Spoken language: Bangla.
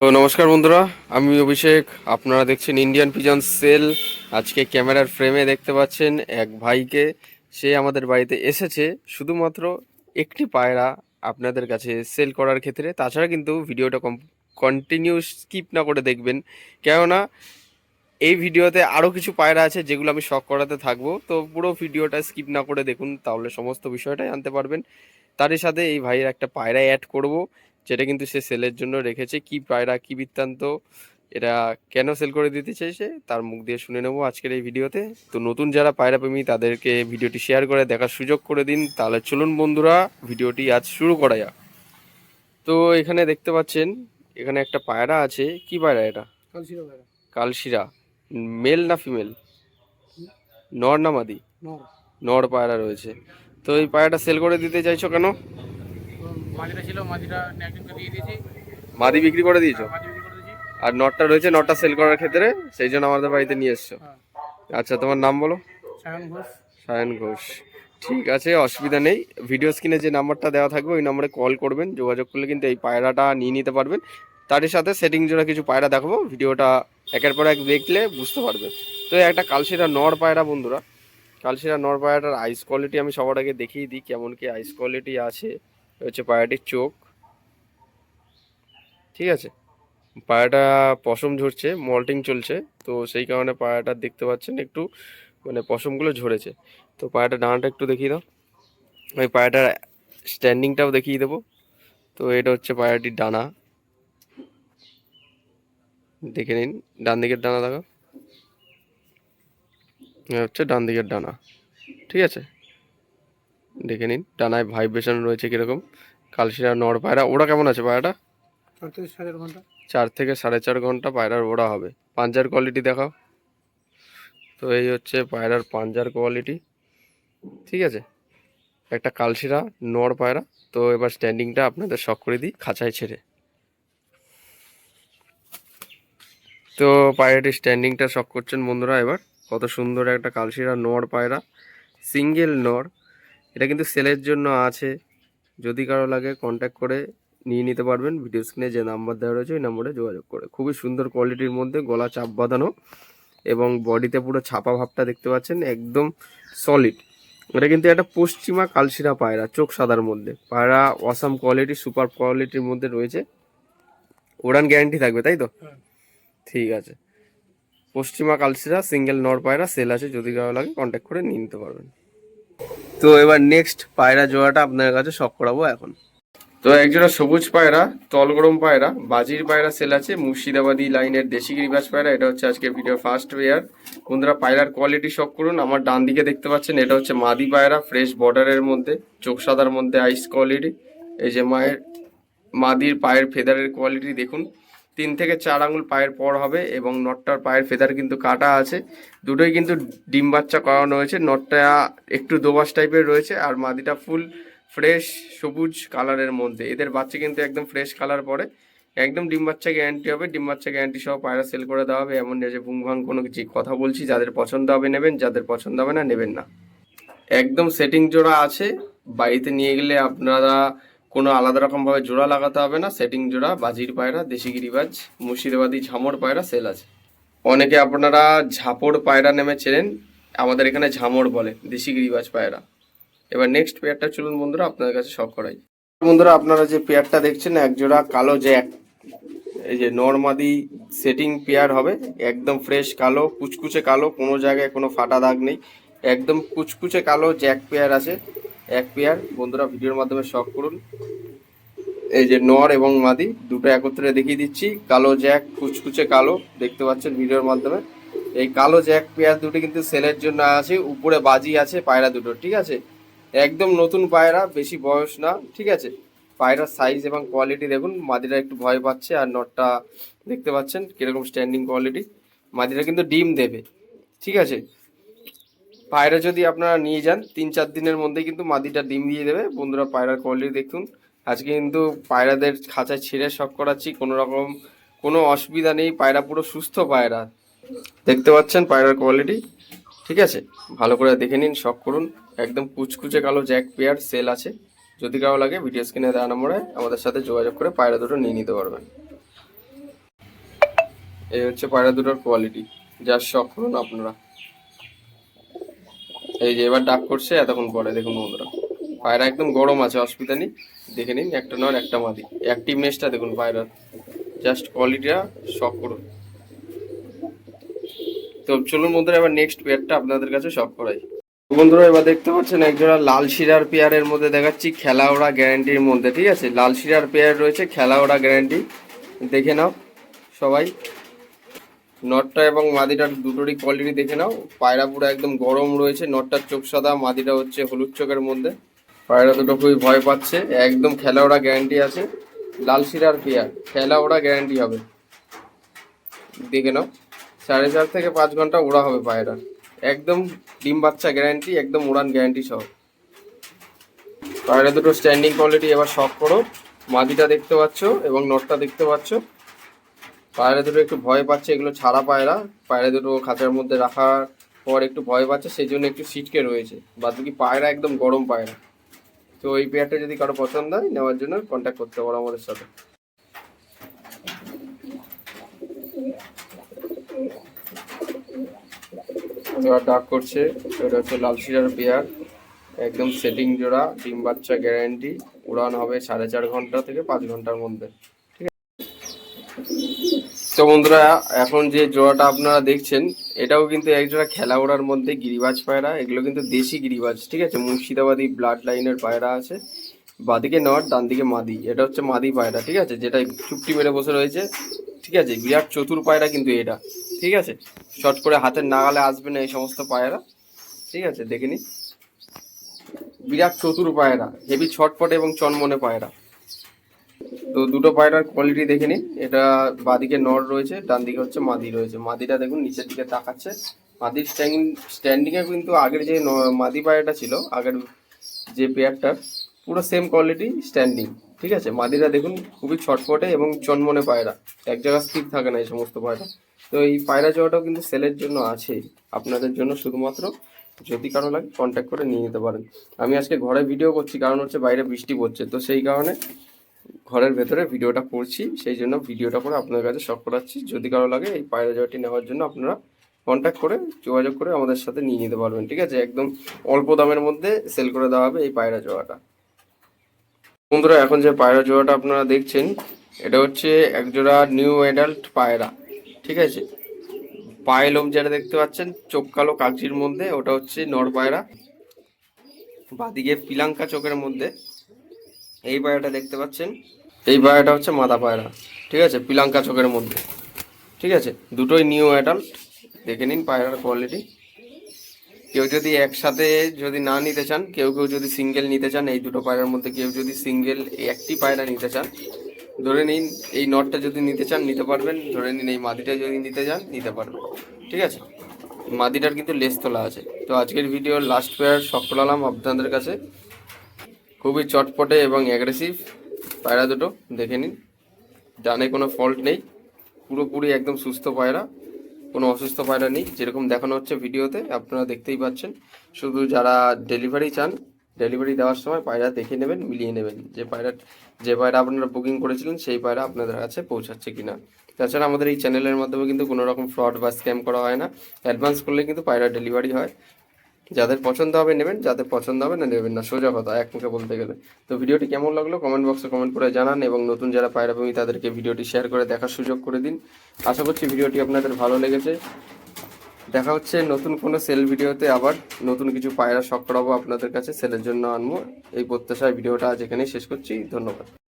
তো নমস্কার বন্ধুরা, আমি অভিষেক। আপনারা দেখছেন ইন্ডিয়ান পিজন সেল আজকে ক্যামেরার ফ্রেমে দেখতে পাচ্ছেন এক ভাইকে। সে আমাদের বাড়িতে এসেছে। শুধুমাত্র একটি পায়রা আপনাদের কাছে সেল করার ক্ষেত্রে। তাছাড়া কিন্তু ভিডিওটা কম কন্টিনিউ স্কিপ না করে দেখবেন। কেননা, এই ভিডিওতে আরও কিছু পায়রা আছে যেগুলো আমি শখ করাতে থাকব। তো পুরো ভিডিওটা স্কিপ না করে দেখুন, তাহলে সমস্ত বিষয়টাই জানতে পারবেন। তারই সাথে এই ভাইয়ের একটা পায়রা অ্যাড করব। যেটা কিন্তু সে সেলের জন্য রেখেছে। কি পায়রা কি বৃত্তান্ত এটা কেন সেল করে দিতে চাইছে তার মুখ দিয়ে শুনে নেব আজকের এই ভিডিওতে। তো নতুন যারা পায়রা প্রেমী তাদেরকে ভিডিওটি শেয়ার করে দেখার সুযোগ করে দিন। তাহলে চলুন বন্ধুরা ভিডিওটি আজ শুরু করা যাক। তো এখানে দেখতে পাচ্ছেন এখানে একটা পায়রা আছে। কি পায়রা এটা? কালশিরা মেল না ফিমেল? নর না মাদি? নর। নর পায়রা রয়েছে। তো এই পায়রাটা সেল করে দিতে চাইছো কেন? মাঝিটা ছিল মাঝিটা একজনকে দিয়ে দিয়েছি। মাদি বিক্রি করে দিয়েছ? মাঝি বিক্রি করে দিয়েছি। আর নটটা রয়েছে নটটা সেল করার ক্ষেত্রে সেই জন্য আমাদের বাড়িতে নিয়ে এসছো? হ্যাঁ। আচ্ছা তোমার নাম বলো? সায়ন ঘোষ। সায়ন ঘোষ। ঠিক আছে অসুবিধা নেই। ভিডিও স্ক্রিনে যে নাম্বারটা দেওয়া থাকবে ওই নাম্বারে কল করবেন। যোগাযোগ করলে কিন্তু এই পায়রাটা নিয়ে নিতে পারবেন। তারই সাথে সেটিং জোড়া কিছু পায়রা দেখাবো। ভিডিওটা একের পর এক দেখলে বুঝতে পারবেন তো একটা কালশিরা নর পায়রা বন্ধুরা। কালশিরা নর পায়রাটার আইস কোয়ালিটি আমি সবার আগে দেখিয়ে দিই কেমন কি আইস কোয়ালিটি আছে। হচ্ছে পায়রাটির চোখ। ঠিক আছে? পায়রাটা পশম ঝরছে, মল্টিং চলছে, তো সেই কারণে পায়রাটা দেখতে পাচ্ছেন একটু মানে পশমগুলো ঝরেছে। তো পায়রাটা ডানাটা একটু দেখিয়ে দাও। ওই পায়রাটার স্ট্যান্ডিংটাও দেখিয়ে দেবো। তো এটা হচ্ছে পায়রাটির ডানা। দেখে নিন, ডান দিকের ডানা দেখো হচ্ছে ডান দিকের ডানা। ঠিক আছে? দেখে নিন ডানায় ভাইব্রেশন রয়েছে কীরকম। কালশিরা নর পায়রা ওরা কেমন আছে পায়রাটা? চার থেকে সাড়ে চার ঘণ্টা। পায়রার ওড়া হবে। পাঞ্জার কোয়ালিটি দেখাও। তো এই হচ্ছে পায়রার পাঞ্জার কোয়ালিটি ঠিক আছে? একটা কালশিরা নর পায়রা। তো এবার স্ট্যান্ডিংটা আপনাদের শখ করে দিই খাঁচায় ছেড়ে। তো পায়রাটির স্ট্যান্ডিংটা শখ করছেন বন্ধুরা এবার। কত সুন্দর একটা কালশিরা নর পায়রা। সিঙ্গেল নর। এটা কিন্তু সেলের জন্য আছে। যদি কারও লাগে কন্ট্যাক্ট করে নিয়ে নিতে পারবেন। ভিডিও স্ক্রিনে যে নাম্বার দেওয়া রয়েছে ওই নম্বরে যোগাযোগ করে। খুবই সুন্দর কোয়ালিটির মধ্যে গলা চাপ বাঁধানো এবং বডিতে পুরো ছাপা ভাবটা দেখতে পাচ্ছেন একদম সলিড এটা কিন্তু একটা পশ্চিমা কালশিরা পায়রা চোখ সাদার মধ্যে। পায়রা অসাম কোয়ালিটি সুপার কোয়ালিটির মধ্যে রয়েছে। উড়ান গ্যারান্টি থাকবে তাই তো? হ্যাঁ। ঠিক আছে। পশ্চিমা কালশিরা সিঙ্গেল নর পায়রা সেল আছে। যদি কারও লাগে কন্ট্যাক্ট করে নিয়ে নিতে পারবেন। তো এবার নেক্সট পায়রা জোড়াটা আপনার কাছে শখ করাবো এখন। তো একজোড়া সবুজ পায়রা, তলগরম পায়রা, বাজির পায়রা সেল আছে, মুর্শিদাবাদি লাইনের দেশি গিরিবাজ পায়রা, এটা হচ্ছে আজকে ভিডিও ফার্স্ট ওয়ার বন্ধুরা, পায়রার কোয়ালিটি শখ করুন, আমার ডান দিকে দেখতে পাচ্ছেন, এটা হচ্ছে মাদি পায়রা ফ্রেশ বর্ডারের মধ্যে, চোখ সাদার মধ্যে আইস কোয়ালিটি এই যে মায়ের, মাদির পায়ের ফেদারের কোয়ালিটি দেখুন। তিন থেকে চার আঙুল পায়ের পর হবে এবং নটটার পায়ের ফেদার কিন্তু কাটা আছে। দুটোই কিন্তু ডিম বাচ্চা করানো হয়েছে। নটটা একটু দোবাস টাইপের রয়েছে আর মাদিটা ফুল ফ্রেশ সবুজ কালারের মধ্যে। এদের বাচ্চা কিন্তু একদম ফ্রেশ কালার পরে। একদম ডিম বাচ্চা গ্যারান্টি হবে। ডিম বাচ্চা গ্যারান্টি সহ পায়রা সেল করে দেওয়া হবে। এমন যে ভুং ভাং কোনো যে কথা বলছি, যাদের পছন্দ হবে নেবেন, যাদের পছন্দ হবে না নেবেন না। একদম সেটিং জোড়া আছে। বাড়িতে নিয়ে গেলে আপনারা কোনো আলাদা রকমভাবে জোড়া লাগাতে হবে না, সেটিং জোড়া, বাজির পায়রা, দেশি গিরিবাজ, মুর্শিদাবাদী ঝামর পায়রা, সেল আছে। অনেকে আপনারা ঝাপড় পায়রা নেমে চেনেন, আমাদের এখানে ঝামর বলে, দেশি গিরিবাজ পায়রা। এবার নেক্সট পেয়ারটা চলুন বন্ধুরা, আপনাদের কাছে শখ করাই। বন্ধুরা, আপনারা যে পেয়ারটা দেখছেন, এক জোড়া কালো জ্যাক এই যে নর্মাদি সেটিং পেয়ার হবে, একদম ফ্রেশ কালো, কুচকুচে কালো, কোনো জায়গায় কোনো ফাটা দাগ নেই। একদম কুচকুচে কালো জ্যাক পেয়ার আছে। এক পেয়ার। বন্ধুরা, ভিডিওর মাধ্যমে শখ করুন। এই যে নর এবং মাদি, দুটো একত্রে দেখিয়ে দিচ্ছি। কালো জ্যাক কুচকুচে কালো, দেখতে পাচ্ছেন ভিডিওর মাধ্যমে। এই কালো জ্যাক পেয়ার দুটো কিন্তু সেলের জন্য আছে, উপরে বাজি আছে, পায়রা দুটো, ঠিক আছে? একদম নতুন পায়রা, বেশি বয়স না, ঠিক আছে? পায়রার সাইজ এবং কোয়ালিটি দেখুন, মাদিরা একটু ভয় পাচ্ছে আর নটটা দেখতে পাচ্ছেন কীরকম স্ট্যান্ডিং কোয়ালিটি মাদিরা কিন্তু ডিম দেবে, ঠিক আছে? পায়রা যদি আপনারা নিয়ে যান, তিন চার দিনের মধ্যে কিন্তু মাদিটা ডিম দিয়ে দেবে। বন্ধুরা, পায়রার কোয়ালিটি দেখুন। আজকে কিন্তু পায়রাদের খাঁচায় ছেড়ে শখ করাচ্ছি, কোনো রকম কোনো অসুবিধা নেই। পায়রা পুরো সুস্থ পায়রা। দেখতে পাচ্ছেন পায়রার কোয়ালিটি ঠিক আছে? ভালো করে দেখে নিন, শখ করুন। একদম কুচকুচে কালো জ্যাক পেয়ার সেল আছে। যদি কারও লাগে ভিডিও স্ক্রিনে দেওয়া নম্বরে আমাদের সাথে যোগাযোগ করে পায়রা দুটো নিয়ে নিতে পারবেন। এই হচ্ছে পায়রা দুটোর কোয়ালিটি যার শখ করুন আপনারা। এই যে এবার ডাক করছে, এতক্ষণ পরে দেখুন বন্ধুরা। পায়রা একদম গরম আছে, অসুবিধা নেই। দেখে নিন, একটা নর একটা মাদি। অ্যাক্টিভনেসটা দেখুন পায়রার। জাস্ট কোয়ালিটিটা শখ করুন। তো চলুন বন্ধুরা, এবার নেক্সট পেয়ারটা আপনাদের কাছে শখ করাই। বন্ধুরা, এবার দেখতে পাচ্ছেন একজোড়া লাল শিরার পেয়ারের মধ্যে দেখাচ্ছি খেলা ওড়া গ্যারান্টির মধ্যে, ঠিক আছে? লাল শিরার পেয়ার রয়েছে খেলা ওড়া গ্যারান্টি দেখে নাও সবাই। নটটা এবং মাদিটার দুটোরই কোয়ালিটি দেখে নাও। পায়রা পুরো একদম গরম রয়েছে নটটার চোখ সাদা, মাদিটা হচ্ছে হলুদ চোখের মধ্যে। পায়রা দুটো খুবই ভয় পাচ্ছে, একদম খেলা ওরা গ্যারান্টি আছে। লাল শিরার পেয়ার, খেলা ওরা গ্যারান্টি হবে। দেখে নাও, সাড়ে চার থেকে পাঁচ ঘণ্টা ওড়া হবে পায়রা। একদম ডিম বাচ্চা গ্যারান্টি একদম উড়ান গ্যারান্টি সহ। পায়রা দুটো স্ট্যান্ডিং কোয়ালিটি এবার শখ করো। মাদিটা দেখতে পাচ্ছ এবং নটটা দেখতে পাচ্ছ। পায়রা দুটো একটু ভয় পাচ্ছে, এগুলো ছাড়া পায়রা। পায়রা দুটো খাঁচার মধ্যে রাখার পর একটু ভয় পাচ্ছে, সেই জন্য একটু সিটকে রয়েছে। বাদ বাকি পায়রা একদম গরম পায়রা। তো এই পেয়ারটা যদি কারও পছন্দ হয়, নেওয়ার জন্য কন্ট্যাক্ট করতে পারো আমাদের সাথে। ডাক করছে, এটা হচ্ছে লাল শিরার পেয়ার একদম সেটিং জোড়া, ডিম বাচ্চা গ্যারান্টি উড়ান হবে সাড়ে চার ঘণ্টা থেকে পাঁচ ঘণ্টার মধ্যে। তো বন্ধুরা, এখন যে জোড়াটা আপনারা দেখছেন, এটাও কিন্তু এক জোড়া খেলা ওড়ার মধ্যে গিরিবাজ পায়রা, এগুলো কিন্তু দেশি গিরিবাজ, ঠিক আছে? মুর্শিদাবাদী ব্লাড লাইনের পায়রা আছে। বাদিকে নট ডান দিকে মাদি, এটা হচ্ছে মাদি পায়রা, ঠিক আছে? যেটা চুপটি মেরে বসে রয়েছে, ঠিক আছে? বিরাট চতুর পায়রা কিন্তু এটা, ঠিক আছে? শর্ট করে হাতের নাগালে আসবে না এই সমস্ত পায়রা, ঠিক আছে? দেখে নি বিরাট চতুর পায়রা, হেভি ছটপটে এবং চনমনে পায়রা। তো দুটো পায়রার কোয়ালিটি দেখে নিন। এটা বাদিকে নর রয়েছে ডান দিকে হচ্ছে মাদি রয়েছে। মাদিটা দেখুন, নিচের দিকে তাকাচ্ছে। মাদির স্ট্যান্ডিং স্ট্যান্ডিংয়ে কিন্তু আগের যে মাদি পায়রাটা ছিল, আগের যে পেয়ারটার পুরো সেম কোয়ালিটি স্ট্যান্ডিং ঠিক আছে? মাদিরা দেখুন, খুবই ছটফটে এবং চনমনে পায়রা। এক জায়গায় স্থির থাকে না এই সমস্ত পায়রা। তো এই পায়রা জোয়াটাও কিন্তু সেলের জন্য আছেই আপনাদের জন্য শুধুমাত্র, যদি কারও লাগে কন্ট্যাক্ট করে নিয়ে নিতে পারেন। আমি আজকে ঘরে ভিডিও করছি, কারণ হচ্ছে বাইরে বৃষ্টি পড়ছে। তো সেই কারণে ঘরের ভেতরে ভিডিওটা করছি, সেই জন্য ভিডিওটা করে আপনার কাছে শখ করাচ্ছি। যদি কারও লাগে এই পায়রা জয়টি নেওয়ার জন্য আপনারা কন্ট্যাক্ট করে যোগাযোগ করে আমাদের সাথে নিয়ে নিতে পারবেন, ঠিক আছে? একদম অল্প দামের মধ্যে সেল করে দেওয়া হবে এই পায়রা জোড়াটা। বন্ধুরা, এখন যে পায়রা জোড়াটা আপনারা দেখছেন, এটা হচ্ছে একজোড়া নিউ অ্যাডাল্ট পায়রা, ঠিক আছে? পায়ে লোম যেটা দেখতে পাচ্ছেন, চোখ কালো কাগজির মধ্যে, ওটা হচ্ছে নর পায়রা। বাদিকে পিলাঙ্কা চোখের মধ্যে, এই পায়রাটা দেখতে পাচ্ছেন। এই পায়রাটা হচ্ছে মাদা পায়রা ঠিক আছে? পিলাঙ্কা চোখের মধ্যে, ঠিক আছে? দুটোই নিউ অ্যাডাল্ট দেখে নিন পায়রার কোয়ালিটি কেউ যদি একসাথে যদি না নিতে চান, কেউ কেউ যদি সিঙ্গেল নিতে চান, এই দুটো পায়রার মধ্যে কেউ যদি সিঙ্গেল একটি পায়রা নিতে চান, ধরে নিন এই নটটা যদি নিতে চান, নিতে পারবেন। ধরে নিন এই মাদিটা যদি নিতে চান, নিতে পারবেন, ঠিক আছে? মাদিটার কিন্তু লেস তোলা আছে। তো আজকের ভিডিওর লাস্ট পেয়ার শখ করলাম আপনাদের কাছে। খুবই চটপটে এবং অ্যাগ্রেসিভ পায়রা দুটো, দেখে নিন। ডানে কোনো ফল্ট নেই। পুরোপুরি একদম সুস্থ পায়রা, কোনো অসুস্থ পায়রা নেই। যেরকম দেখানো হচ্ছে ভিডিওতে, আপনারা দেখতেই পাচ্ছেন। শুধু যারা ডেলিভারি চান ডেলিভারি দেওয়ার সময় পায়রা দেখে নেবেন, মিলিয়ে নেবেন। যে পায়রা যে পায়রা আপনারা বুকিং করেছিলেন, সেই পায়রা আপনাদের কাছে পৌঁছাচ্ছে কিনা। তাছাড়া আমাদের এই চ্যানেলের মাধ্যমে কিন্তু কোনো রকম ফ্রড বা স্ক্যাম করা হয় না। অ্যাডভান্স করলে কিন্তু পায়রা ডেলিভারি হয়। যাদের পছন্দ হবে নেবেন, যাদের পছন্দ হবে না নেবেন না, সোজা কথা, এক মুখে বলতে গেলে। তো ভিডিওটি কেমন লাগল কমেন্ট বক্সে কমেন্ট করে জানান এবং নতুন যারা পায়রা প্রেমী তাদেরকে ভিডিওটি শেয়ার করে দেখার সুযোগ করে দিন। আশা করছি ভিডিওটি আপনাদের ভালো লেগেছে। দেখা হচ্ছে নতুন কোনো সেল ভিডিওতে আবার। নতুন কিছু পায়রা শখ করাবো আপনাদের কাছে, সেলের জন্য আনব। এই প্রত্যাশায় ভিডিওটা আজ এখানেই শেষ করছি। ধন্যবাদ।